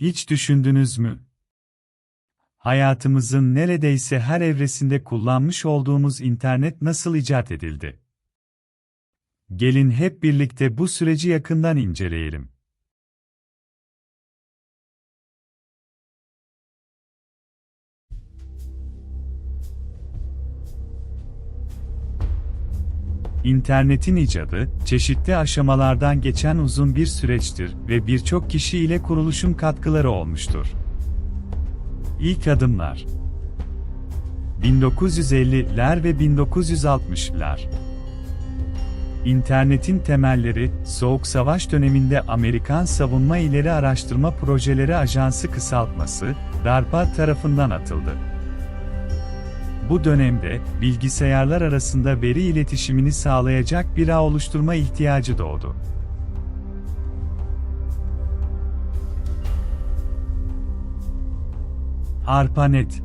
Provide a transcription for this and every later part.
Hiç düşündünüz mü? Hayatımızın neredeyse her evresinde kullanmış olduğumuz internet nasıl icat edildi? Gelin hep birlikte bu süreci yakından inceleyelim. İnternetin icadı, çeşitli aşamalardan geçen uzun bir süreçtir ve birçok kişi ile kuruluşun katkıları olmuştur. İlk adımlar 1950'ler ve 1960'lar İnternetin temelleri, Soğuk Savaş döneminde Amerikan Savunma İleri Araştırma Projeleri Ajansı kısaltması, DARPA tarafından atıldı. Bu dönemde, bilgisayarlar arasında veri iletişimini sağlayacak bir ağ oluşturma ihtiyacı doğdu. ARPANET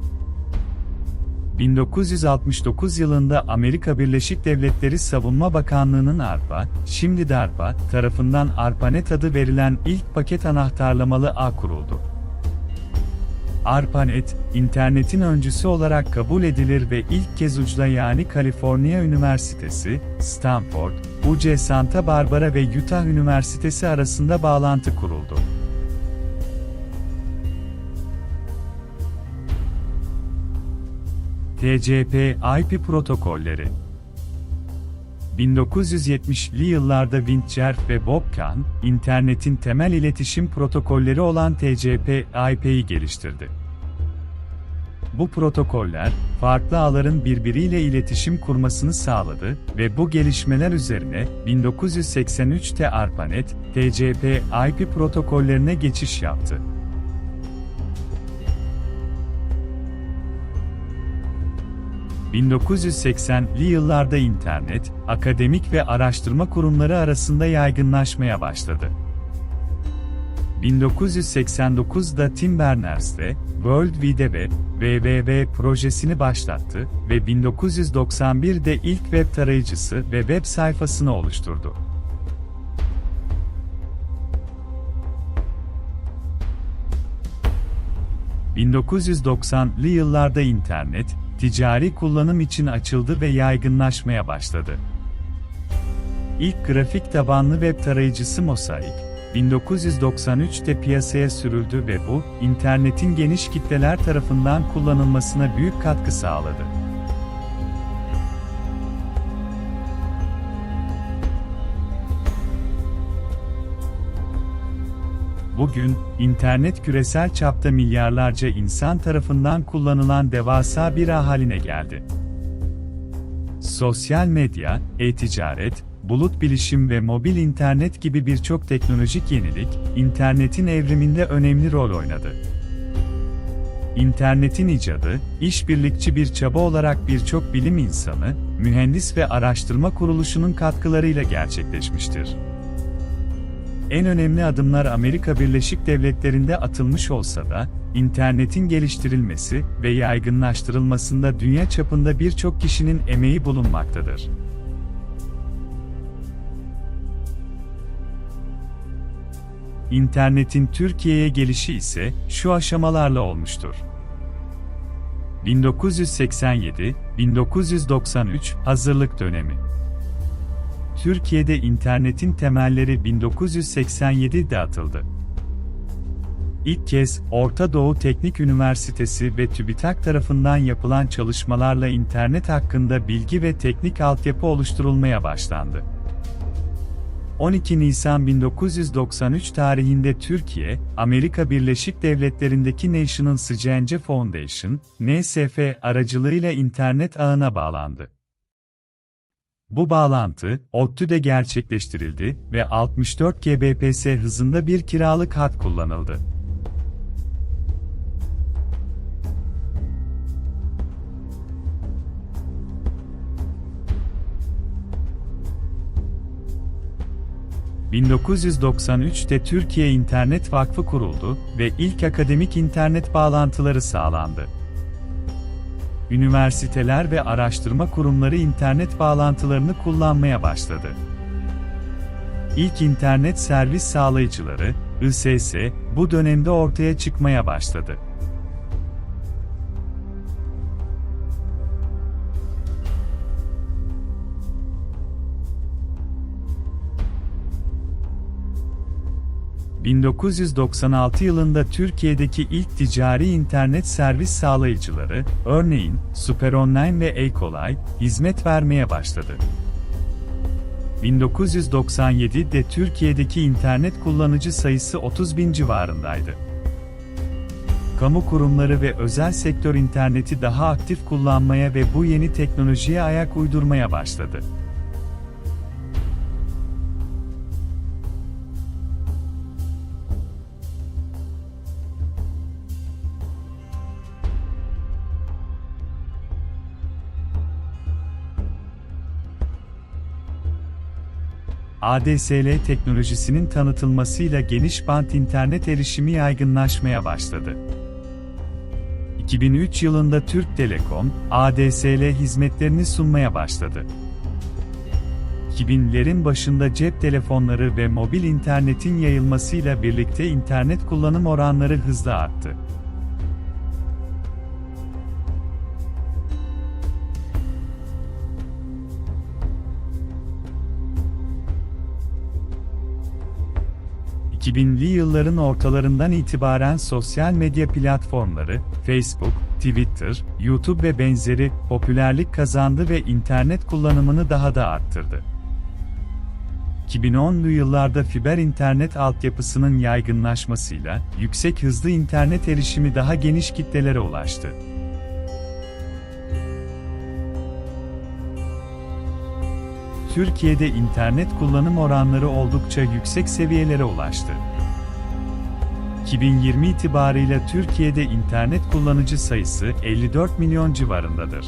1969 yılında Amerika Birleşik Devletleri Savunma Bakanlığı'nın ARPA, şimdi DARPA, tarafından ARPANET adı verilen ilk paket anahtarlamalı ağ kuruldu. ARPANET, internetin öncüsü olarak kabul edilir ve ilk kez ucla yani Kaliforniya Üniversitesi, Stanford, UC Santa Barbara ve Utah Üniversitesi arasında bağlantı kuruldu. TCP/IP protokolleri 1970'li yıllarda Windsurf ve Bob Kahn, internetin temel iletişim protokolleri olan TCP/IP'yi geliştirdi. Bu protokoller, farklı ağların birbiriyle iletişim kurmasını sağladı ve bu gelişmeler üzerine 1983'te ARPANET, TCP/IP protokollerine geçiş yaptı. 1980'li yıllarda internet, akademik ve araştırma kurumları arasında yaygınlaşmaya başladı. 1989'da Tim Berners-Lee, World Wide Web, WWW projesini başlattı ve 1991'de ilk web tarayıcısı ve web sayfasını oluşturdu. ...1990'lı yıllarda internet, ticari kullanım için açıldı ve yaygınlaşmaya başladı. İlk grafik tabanlı web tarayıcısı Mosaic, 1993'te piyasaya sürüldü ve bu, internetin geniş kitleler tarafından kullanılmasına büyük katkı sağladı. Bugün, internet küresel çapta milyarlarca insan tarafından kullanılan devasa bir ağ haline geldi. Sosyal medya, e-ticaret, bulut bilişim ve mobil internet gibi birçok teknolojik yenilik, internetin evriminde önemli rol oynadı. İnternetin icadı, işbirlikçi bir çaba olarak birçok bilim insanı, mühendis ve araştırma kuruluşunun katkılarıyla gerçekleşmiştir. En önemli adımlar Amerika Birleşik Devletleri'nde atılmış olsa da, internetin geliştirilmesi ve yaygınlaştırılmasında dünya çapında birçok kişinin emeği bulunmaktadır. İnternetin Türkiye'ye gelişi ise şu aşamalarla olmuştur. 1987-1993 hazırlık dönemi Türkiye'de internetin temelleri 1987'de atıldı. İlk kez Orta Doğu Teknik Üniversitesi ve TÜBİTAK tarafından yapılan çalışmalarla internet hakkında bilgi ve teknik altyapı oluşturulmaya başlandı. 12 Nisan 1993 tarihinde Türkiye, Amerika Birleşik Devletleri'ndeki National Science Foundation, NSF aracılığıyla internet ağına bağlandı. Bu bağlantı, ODTÜ'de gerçekleştirildi ve 64 Gbps hızında bir kiralık hat kullanıldı. ...1993'te Türkiye İnternet Vakfı kuruldu ve ilk akademik internet bağlantıları sağlandı üniversiteler ve araştırma kurumları internet bağlantılarını kullanmaya başladı. İlk internet servis sağlayıcıları, ISS, bu dönemde ortaya çıkmaya başladı. ...1996 yılında Türkiye'deki ilk ticari internet servis sağlayıcıları, örneğin Superonline ve Ekolay, hizmet vermeye başladı. 1997'de Türkiye'deki internet kullanıcı sayısı 30 bin civarındaydı. Kamu kurumları ve özel sektör interneti daha aktif kullanmaya ve bu yeni teknolojiye ayak uydurmaya başladı. ADSL teknolojisinin tanıtılmasıyla geniş bant internet erişimi yaygınlaşmaya başladı. 2003 yılında Türk Telekom, ADSL hizmetlerini sunmaya başladı. 2000'lerin başında cep telefonları ve mobil internetin yayılmasıyla birlikte internet kullanım oranları hızla arttı. ...2000'li yılların ortalarından itibaren sosyal medya platformları, Facebook, Twitter, YouTube ve benzeri popülerlik kazandı ve internet kullanımını daha da arttırdı. 2010'lu yıllarda fiber internet altyapısının yaygınlaşmasıyla yüksek hızlı internet erişimi daha geniş kitlelere ulaştı. Türkiye'de internet kullanım oranları oldukça yüksek seviyelere ulaştı. 2020 itibarıyla Türkiye'de internet kullanıcı sayısı 54 milyon civarındadır.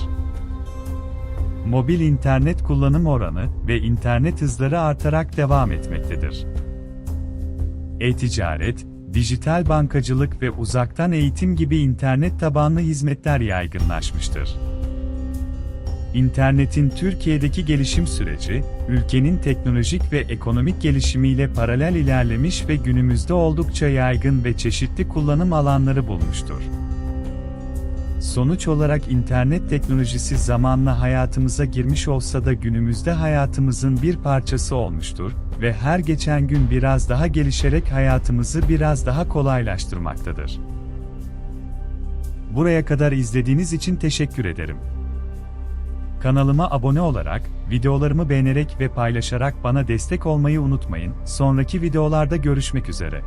Mobil internet kullanım oranı ve internet hızları artarak devam etmektedir. E-ticaret, dijital bankacılık ve uzaktan eğitim gibi internet tabanlı hizmetler yaygınlaşmıştır. İnternetin Türkiye'deki gelişim süreci, ülkenin teknolojik ve ekonomik gelişimiyle paralel ilerlemiş ve günümüzde oldukça yaygın ve çeşitli kullanım alanları bulmuştur. Sonuç olarak internet teknolojisi zamanla hayatımıza girmiş olsa da günümüzde hayatımızın bir parçası olmuştur ve her geçen gün biraz daha gelişerek hayatımızı biraz daha kolaylaştırmaktadır. Buraya kadar izlediğiniz için teşekkür ederim. Kanalıma abone olarak, videolarımı beğenerek ve paylaşarak bana destek olmayı unutmayın. Sonraki videolarda görüşmek üzere.